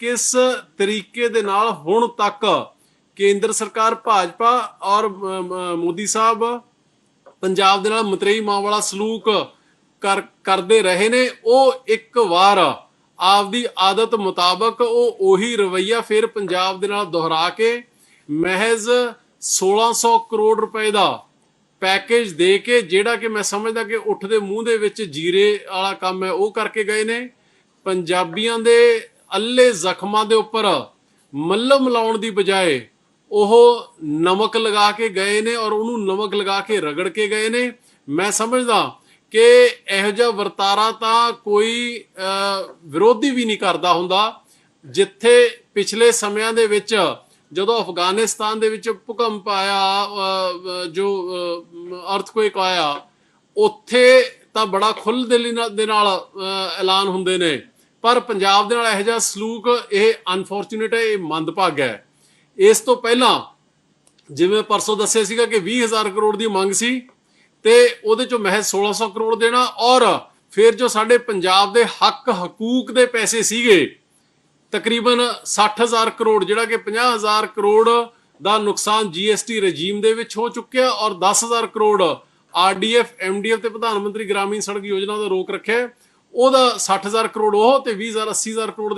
ਕਿਸ ਤਰੀਕੇ ਦੇ ਨਾਲ ਹੁਣ ਤੱਕ ਕੇਂਦਰ ਸਰਕਾਰ, ਭਾਜਪਾ ਔਰ ਮੋਦੀ ਸਾਹਿਬ ਪੰਜਾਬ ਦੇ ਨਾਲ ਮਤਰੇਈ ਮਾਂ ਵਾਲਾ ਸਲੂਕ ਕਰ, ਕਰਦੇ ਰਹੇ ਨੇ। ਉਹ ਇੱਕ ਵਾਰ ਆਪਦੀ ਆਦਤ ਮੁਤਾਬਕ ਉਹ ਉਹੀ ਰਵਈਆ ਫਿਰ ਪੰਜਾਬ ਦੇ ਨਾਲ ਦੁਹਰਾ ਕੇ ਮਹਿਜ਼ 1600 ਕਰੋੜ ਰੁਪਏ ਦਾ ਪੈਕੇਜ ਦੇ ਕੇ, ਜਿਹੜਾ ਕਿ ਮੈਂ ਸਮਝਦਾ ਕਿ ਉੱਠ ਦੇ ਮੂੰਹ ਦੇ ਵਿੱਚ ਜੀਰੇ ਵਾਲਾ ਕੰਮ ਹੈ, ਉਹ ਕਰਕੇ ਗਏ ਨੇ। ਪੰਜਾਬੀਆਂ ਦੇ ਅੱਲੇ ਜ਼ਖਮਾਂ ਦੇ ਉੱਪਰ ਮੱਲਮ ਲਾਉਣ ਦੀ ਬਜਾਏ ਉਹ ਨਮਕ ਲਗਾ ਕੇ ਗਏ ਨੇ ਔਰ ਉਹਨੂੰ ਨਮਕ ਲਗਾ ਕੇ ਰਗੜ ਕੇ ਗਏ ਨੇ। ਮੈਂ ਸਮਝਦਾ ਕਿ ਇਹੋ ਜਿਹਾ ਵਰਤਾਰਾ ਤਾਂ ਕੋਈ ਵਿਰੋਧੀ ਵੀ ਨਹੀਂ ਕਰਦਾ ਹੁੰਦਾ। ਜਿੱਥੇ ਪਿਛਲੇ ਸਮਿਆਂ ਦੇ ਵਿੱਚ ਜਦੋਂ ਅਫਗਾਨਿਸਤਾਨ ਦੇ ਵਿੱਚ ਭੂਕੰਪ ਆਇਆ ਜੋ ਅਰਥਕੁਏਕ ਆਇਆ, ਉੱਥੇ ਤਾਂ ਬੜਾ ਖੁੱਲ੍ਹ ਦਿਲੀ ਦੇ ਨਾਲ ਐਲਾਨ ਹੁੰਦੇ ਨੇ। ਪਰ ਪੰਜਾਬ ਦੇ ਨਾਲ ਇਹੋ ਜਿਹਾ ਸਲੂਕ, ਇਹ ਅਨਫੋਰਚੂਨੇਟ ਹੈ, ਇਹ ਮੰਦਭਾਗਾ ਹੈ। ਇਸ ਤੋਂ ਪਹਿਲਾਂ ਜਿਵੇਂ ਪਰਸੋਂ ਦੱਸਿਆ ਸੀਗਾ ਕਿ 20000 ਕਰੋੜ ਦੀ ਮੰਗ ਸੀ ਤੇ ਉਹਦੇ ਚੋਂ ਮਹਿਜ਼ 1600 ਕਰੋੜ ਦੇਣਾ ਔਰ ਫਿਰ ਜੋ ਸਾਡੇ ਪੰਜਾਬ ਦੇ ਹੱਕ ਹਕੂਕ ਦੇ ਪੈਸੇ ਸੀਗੇ, ਤਕਰੀਬਨ 60000 ਕਰੋੜ, ਜਿਹੜਾ ਕਿ 50000 ਕਰੋੜ ਦਾ ਨੁਕਸਾਨ ਜੀਐਸਟੀ ਰਜੀਮ ਦੇ ਵਿੱਚ ਹੋ ਚੁੱਕਿਆ ਔਰ 10000 ਕਰੋੜ ਆਰਡੀਐਫ ਐਮਡੀਐਫ ਤੇ ਪ੍ਰਧਾਨ ਮੰਤਰੀ ਗ੍ਰਾਮੀਣ ਸੜਕ ਯੋਜਨਾ ਦਾ ਰੋਕ ਰੱਖਿਆ। ਉਹਦਾ 60000 ਕਰੋੜ ਉਹ ਤੇ 20000 80000 ਕਰੋੜ